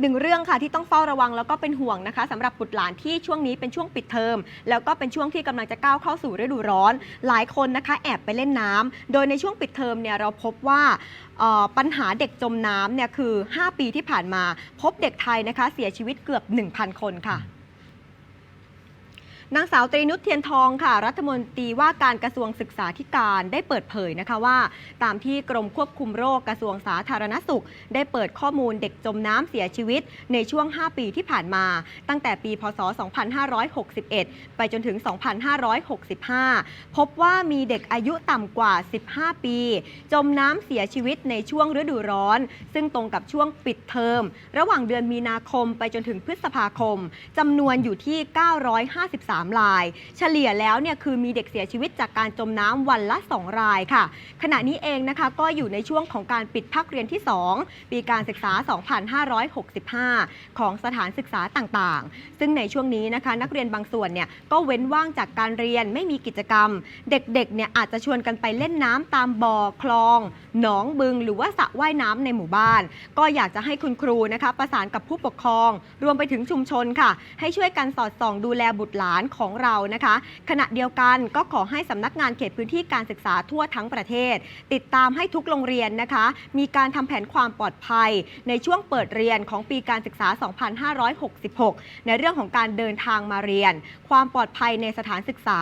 หนึ่งเรื่องค่ะที่ต้องเฝ้าระวังแล้วก็เป็นห่วงนะคะสำหรับบุตรหลานที่ช่วงนี้เป็นช่วงปิดเทอม แล้วก็เป็นช่วงที่กำลังจะก้าวเข้าสู่ฤดูร้อน หลายคนนะคะแอบไปเล่นน้ำโดยในช่วงปิดเทอมเนี่ยเราพบว่าปัญหาเด็กจมน้ำเนี่ยคือ 5 ปีที่ผ่านมา พบเด็กไทยนะคะเสียชีวิตเกือบ 1,000 คนค่ะ นางสาวตรีนุชเทียนทองค่ะ รัฐมนตรีว่าการกระทรวงศึกษาธิการได้เปิดเผยนะคะว่า ตามที่กรมควบคุมโรคกระทรวงสาธารณสุข ได้เปิดข้อมูลเด็กจมน้ำเสียชีวิต ในช่วง 5 ปีที่ผ่านมา ตั้งแต่ปี พศ 2561 ไปจนถึง 2565 พบว่ามีเด็กอายุต่ำกว่า 15 ปี จมน้ำเสียชีวิตในช่วงฤดูร้อน ซึ่งตรงกับช่วงปิดเทอมระหว่างเดือนมีนาคมไปจนถึงพฤษภาคมจำนวนอยู่ที่ 953ราย เฉลี่ยแล้วเนี่ยคือมีเด็กเสียชีวิตจากการจมน้ำวันละ 2 รายค่ะ ขณะนี้เองนะคะก็อยู่ในช่วงของการปิดภาคเรียนที่ 2 ปีการศึกษา 2565 ของสถานศึกษาต่างๆ ซึ่งในช่วงนี้นะคะนักเรียนบางส่วนเนี่ยก็เว้นว่างจากการเรียนไม่มีกิจกรรม เด็กๆเนี่ยอาจจะชวนกันไปเล่นน้ำตามบ่อคลอง หนองบึง หรือว่าสระว่ายน้ำในหมู่บ้าน ก็อยากจะให้คุณครูนะคะประสานกับผู้ปกครอง รวมไปถึงชุมชนค่ะ ให้ช่วยกันสอดส่องดูแลบุตรหลานของเรานะคะ ขณะเดียวกันก็ขอให้สำนักงานเขตพื้นที่การศึกษาทั่วทั้งประเทศ ติดตามให้ทุกโรงเรียนนะคะ มีการทำแผนความปลอดภัย ในช่วงเปิดเรียนของปีการศึกษา 2566 ในเรื่องของการเดินทางมาเรียน ความปลอดภัยในสถานศึกษา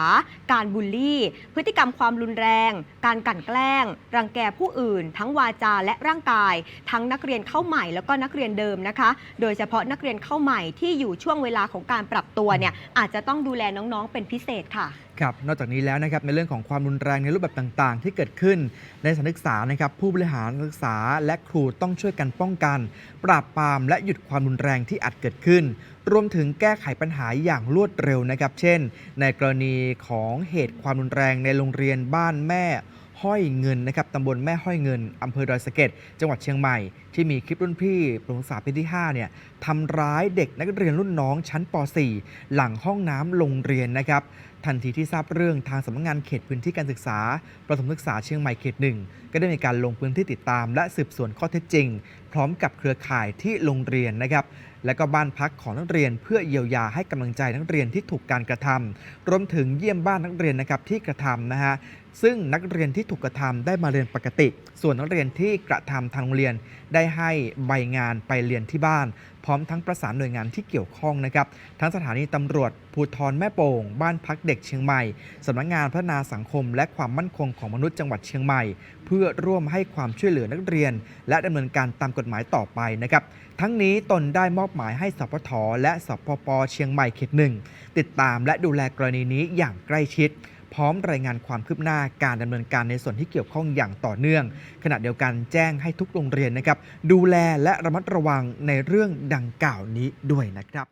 การบูลลี่ พฤติกรรมความรุนแรง การกลั่นแกล้ง รังแกผู้อื่น ทั้งวาจาและร่างกาย ทั้งนักเรียนเข้าใหม่แล้วก็นักเรียนเดิมนะคะ โดยเฉพาะนักเรียนเข้าใหม่ที่อยู่ช่วงเวลาของการปรับตัวเนี่ยอาจจะต้องดูแลน้องๆ เป็นพิเศษค่ะ ครับ นอกจากนี้แล้วนะครับในเรื่องของความรุนแรงในรูปแบบต่างๆ ที่เกิดขึ้นในสถานศึกษานะครับผู้บริหารนักศึกษาและครูต้องช่วยกันป้องกัน ปราบปรามและหยุดความรุนแรงที่อาจเกิดขึ้น รวมถึงแก้ไขปัญหาอย่างรวดเร็วนะครับ เช่น ในกรณีของเหตุความรุนแรงในโรงเรียนบ้านแม่ ห้อยเงินนะครับตำบลแม่ห้อยเงินอำเภอดอยสะเก็ดจังหวัดเชียงใหม่ ที่มีคลิปรุ่นพี่ประถมศึกษาปีที่5เนี่ยทำร้ายเด็กนักเรียนรุ่นน้องชั้นป .4 หลังห้องน้ำโรงเรียนนะครับทันทีที่ทราบเรื่องทางสำนักงานเขตพื้นที่การศึกษา ประถมศึกษาเชียงใหม่เขตหนึ่งก็ได้มีการลงพื้นที่ติดตาม และสืบสวนข้อเท็จจริง พร้อมกับเครือข่ายที่โรงเรียนนะครับ และก็บ้านพักของนักเรียนเพื่อเยียวยาให้กำลังใจนักเรียนที่ถูกการกระทำรวมถึงเยี่ยมบ้านนักเรียนนะครับที่กระทำนะฮะซึ่งนักเรียนที่ถูกกระทำได้มาเรียนปกติ ส่วนนักเรียนที่กระทำทางโรงเรียนได้ให้ใบงานไปเรียนที่บ้าน ร้อมทั้งประสานหน่วยงานที่เกี่ยวข้องนะครับ ทั้งสถานีตำรวจภูธรแม่โป่ง บ้านพักเด็กเชียงใหม่สำนักงานพัฒนาสังคม และความมั่นคงของมนุษย์จังหวัดเชียงใหม่ เพื่อร่วมให้ความช่วยเหลือนักเรียน และดำเนินการตามกฎหมายต่อไปนะครับ ทั้งนี้ตนได้มอบหมายให้สพทและสพปเชียงใหม่เขตหนึ่งติดตามและดูแลกรณีนี้อย่างใกล้ชิด พร้อมรายงานความคืบหน้าการดำเนินการในส่วนที่เกี่ยวข้องอย่างต่อเนื่อง ขณะเดียวกันแจ้งให้ทุกโรงเรียนนะครับ ดูแลและระมัดระวังในเรื่องดังกล่าวนี้ด้วยนะครับ